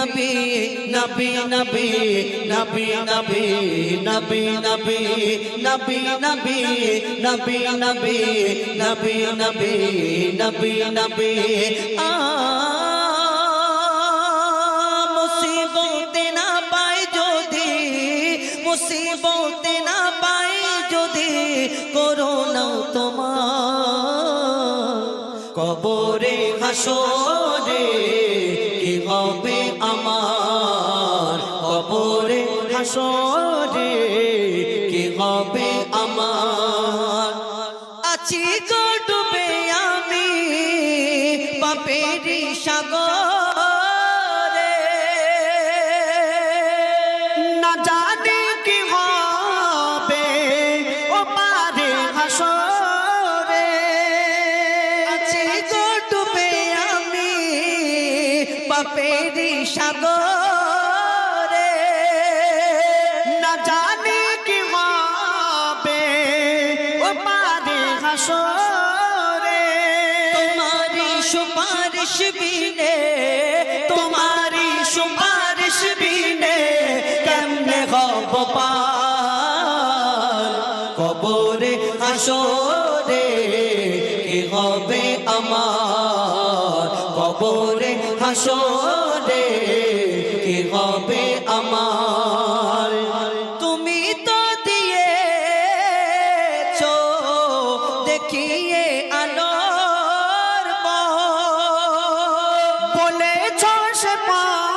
নবী নবী নবী নবী নবী নবী নবী নবী নবী নবী নবী নবী নবী নবী নবী আ মুসিবতে না পাই যদি মুসিবতে না পাই যদি করোনা তোমার কবরে হাসরে আমার কবরে হাসরে কে হবে আমার? আছি গো ডুবে আমি পাপেরি সাগরে। পাপেরি সাগরে। না জানি কি হবে ও পারে হাসরে। তোমারি সুপারিশ বিনে তোমারি সুপারিশ বিনে কেমনে হব পার? কবরে হাসরে কি হবে আমার? কবরে হাসরে দিয়ে আলোর বলেছ সে পা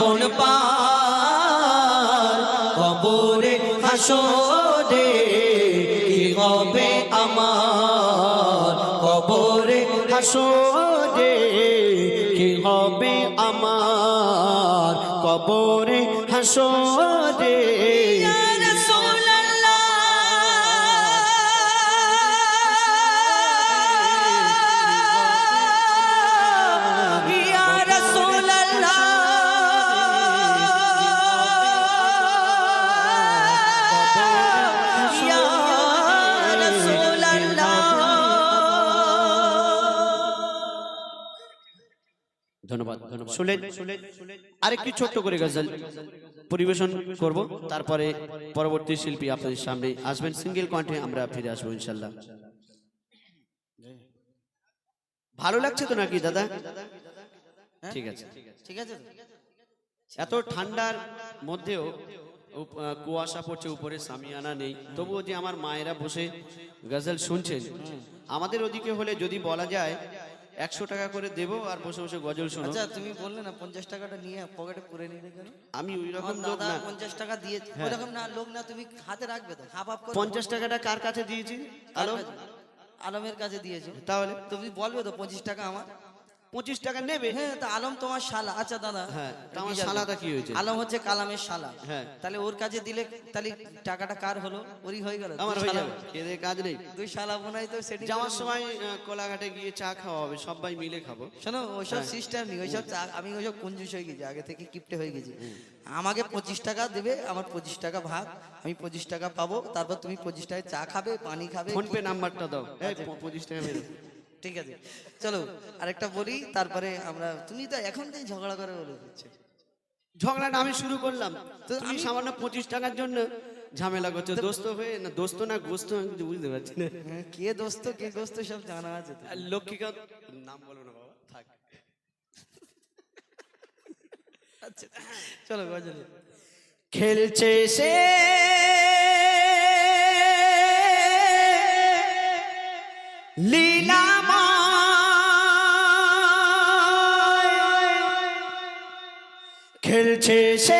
জীবন পার। কবরে হাসরে কি হবে আমার? কবরে হাসরে কি হবে আমার? কবরে হাসরে ধন্যবাদ। আরেকটি ছোট্ট করে গজল পরিবেশন করব। তারপরে পরবর্তী শিল্পী আপনাদের সামনে আসবেন। সিঙ্গেল কণ্ঠে আমরা ফিরে আসব ইনশাল্লাহ ভালো লাগছে তো নাকি দাদা? ঠিক আছে। ঠিক আছে। এত ঠান্ডার মধ্যেও কুয়াশা পড়ছে উপরে সামিয়ানা নেই। তবুও যে আমার মায়েরা বসে গজল শুনছেন আমাদের ওদিকে হলে যদি বলা যায় একশো টাকা করে দেবো আর বসে বসে গজল শোনো। আচ্ছা তুমি বললে না পঞ্চাশ টাকাটা নিয়ে পকেটে পুরে নিলে কেন? আমি ওই রকম লোক না। পঞ্চাশ টাকা দিয়ে ওরকম না লোক না তুমি হাতে রাখবে তো। হাফ হাফ করে পঞ্চাশ টাকাটা কার কাছে দিয়েছি? আলম? আলমের কাছে দিয়েছি। তাহলে? তুমি বলবে তো পঁচিশ টাকা আমার? পঁচিশ টাকা নেবে? হ্যাঁ তা আলম তোমার শালা। আচ্ছা দাদা হ্যাঁ, আমার শালাটা কি হয়েছে? আলম হচ্ছে কালামের শালা। হ্যাঁ। তাহলে ওর কাছে দিলে তাহলে টাকাটা কার হলো? ওরই হয়ে গেল। আমার হয়ে যাবে এদের কাজ নেই। দুই শালা বোনাই তো সেটি যাওয়ার সময় কোলাঘাটে গিয়ে চা খাওয়া হবে সবাই মিলে খাব। শোনো ওইসব হ্যাঁ। সিস্টেম নেই ওইসব চা- আমি ওইসব কঞ্জুস হয়ে গেছি আগে থেকে কিপটে হয়ে গেছি। আমাকে পঁচিশ টাকা দেবে আমার পঁচিশ টাকা ভাগ আমি পঁচিশ টাকা পাবো তারপর তুমি পঁচিশ টাকায় চা খাবে পানি খাবে। ফোন পে নাম্বারটা দাও। পঁচিশ টাকা মেরে ঠিক আছে। চলো আরেকটা বলি তারপরে আমরা তুমি তো এখন থেকে ঝগড়া করে বলে দিচ্ছ। ঝগড়াটা আমি শুরু করলাম। তো তুমি সামান্য পঁচিশ টাকার জন্য ঝামেলা করছ। দোস্ত হয়ে না দোস্ত না গোস্ত আমি কিছু বুঝতে পারছি না। হ্যাঁ, কে দোস্ত কে দোস্ত সব জানা আছে লক্ষ্মীকান্ত নাম বলো না বাবা থাক। আচ্ছা চলো গজলে খেলছে সে লীলাময়। খেলছে সে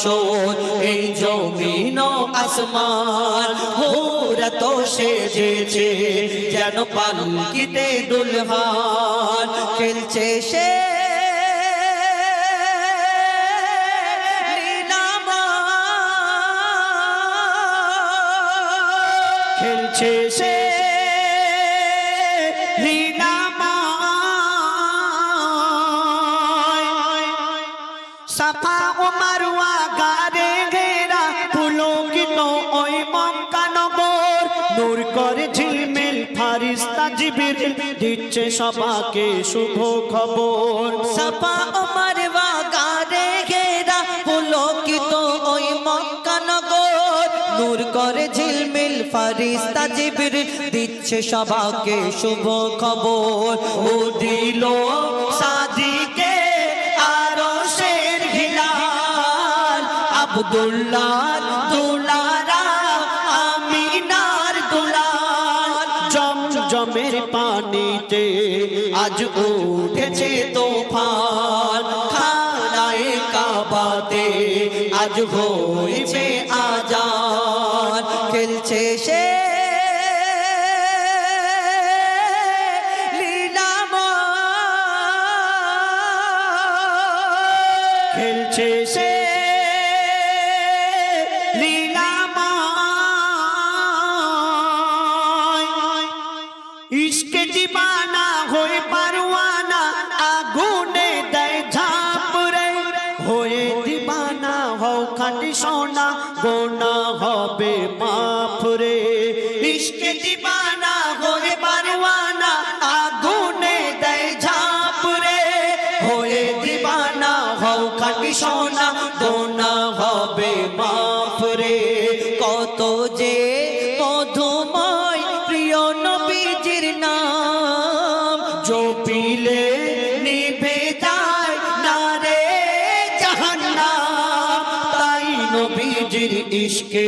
বাসর এই জমিন আসমান হোরা তো সেজেছে যেন পালকিতে দুলহান খেলছে সে। খেলছে সে। করে ঝিলমিল, ফারিস্তা জিবির দিচ্ছে সবাকে শুভ খবর। সাফা ওমর বাগারে ঘেরা পুলকিত ওই মক্কানগর নূর করে ঝিলমিল, ফারিস্তা জিবির দিচ্ছে সবাকে শুভ খবর। ও দিল সাদিকে আরও শের ঘিলাল আব্দুল্লাহ দুলারা আজ উঠেছে তোফান খানায় কাবাতে। আজ হয়েছে আজান খেলছে সে। খেলছে সে। খাটি সোনা গোনা হবে ইশকে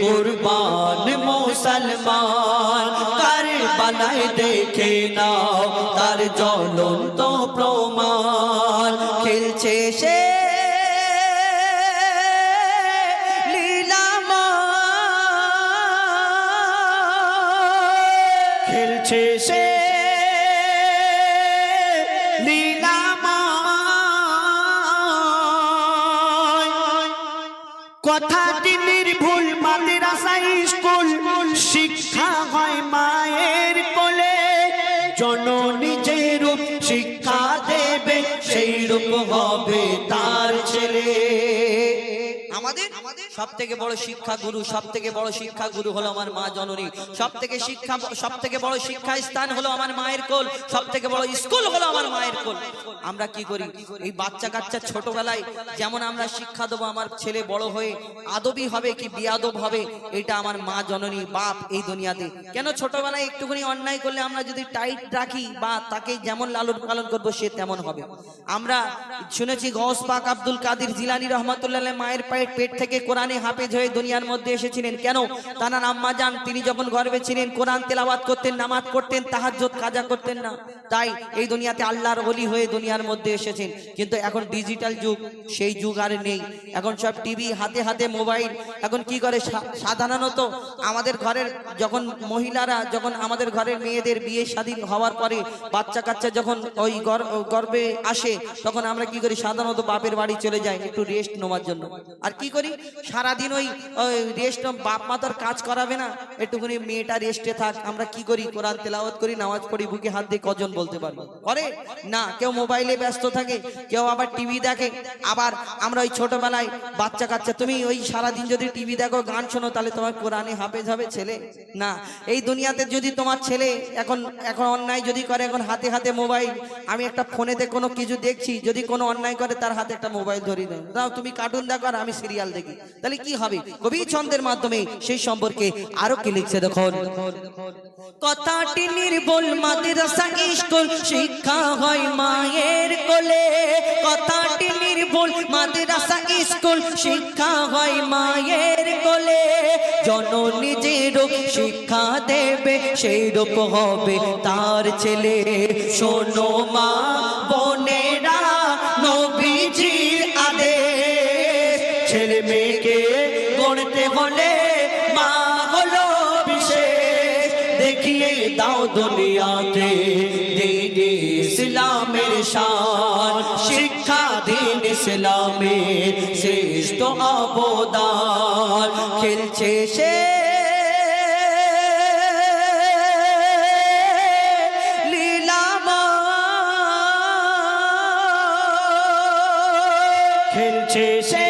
কুরবান মুসলমান কারবালায় দেখে নাও তার জ্বলন্ত প্রমাণ। খেলছে খেলছে সে কথা শিক্ষা হয় মায়ের কোলে। জননী যে শিক্ষা দেবে সেই হবে সব থেকে বড় শিক্ষা গুরু সব থেকে বড় শিক্ষা গুরু হলো আমার মা জননী। সব থেকে শিক্ষা সব থেকে বড় শিক্ষা স্থান হলো আমার মায়ের কোল। সব থেকে বড় স্কুল হলো আমার মায়ের কোল। আমরা কি করি? এই বাচ্চা কাচ্চা ছোটবেলায় যেমন আমরা শিক্ষা দেবো আমার ছেলে বড় হয়ে, আদবি হবে কি বিয়াদব হবে, এটা আমার মা জননী, বাপ এই দুনিয়াতে। কেন ছোটবেলায় একটুখানি অন্যায় করলে আমরা যদি টাইট রাখি বা তাকে যেমন লালন পালন করব, সে তেমন হবে। আমরা শুনেছি গৌস পাক আব্দুল কাদির জিলানি রহমতুল্লাহ মায়ের পায়ের পেট থেকে কোরআনে হাফেজ হয়ে দুনিয়ার মধ্যে এসেছিলেন। কেন? তানার আম্মা যান, তিনি যখন গর্বে ছিলেন, কোরআন তেলাওয়াত করতেন, নামাজ পড়তেন, তাহাজ্জুদ, কাজা করতেন না। তাই এই দুনিয়াতে আল্লাহর ওলি হয়ে দুনিয়ার মধ্যে এসেছেন। কিন্তু এখন ডিজিটাল যুগ, সেই যুগ আর নেই। এখন সব টিভি, হাতে হাতে মোবাইল। এখন কি করে সাধারণত আমাদের ঘরের যখন মহিলারা, যখন আমাদের ঘরের মেয়েদের বিয়ে স্বাধীন হওয়ার পরে বাচ্চা কাচ্চা যখন ওই গর- গর্বে আসে, তখন আমরা কি করি? সাধারণত বাপের বাড়ি চলে যাই, একটু রেস্ট নেওয়ার জন্য। আর কি করি? সারাদিন ওই রেস্ট বাপ মা তো আর কাজ করাবে না। একটুখানি মেয়েটা রেস্টে থাক, আমরা কি করি? কোরআন তেলাওয়াত করি, নামাজ পড়ি, বুকে হাত দিয়ে কজন বলতে পারব? করে? না, কেউ মোবাইলে ব্যস্ত থাকে, কেউ আবার টিভি দেখে। আবার আমরা ওই ছোটবেলায় বাচ্চা কাচ্চা, তুমি ওই সারাদিন যদি টিভি দেখো, গান শোনো, তাহলে তোমার কোরআনে হাফেজ হবে ছেলে। না, এই দুনিয়াতে যদি তোমার ছেলে এখন এখন অন্যায় যদি করে, এখন হাতে হাতে মোবাইল আমি একটা ফোনেতে কোনো কিছু দেখছি, যদি কোনো অন্যায় করে, তার হাতে একটা মোবাইল ধরিয়ে দাও, তুমি কার্টুন দেখো আর আমি সিরিয়াল দেখি। তাহলে কি হবে? কবি ছন্দের মাধ্যমে সেই সম্পর্কে আরও কি লিখছে দেখুন। কথাটি নির্বল মাদ্রাসা স্কুল, শিক্ষা হয় মায়ের কোলে। কথাটি নির্বল মাদ্রাসা স্কুল, শিক্ষা হয় মায়ের কোলে। জননী যে রূপ শিক্ষা দেবে সেই রূপ হবে তার ছেলে। শোনো মা বোনেরা দাও দুনিয়াতে দিন ইসলামের শান। শিক্ষা দিন ইসলামের শ্রেষ্ঠ অবদান। খেলছে সে খেলছে সে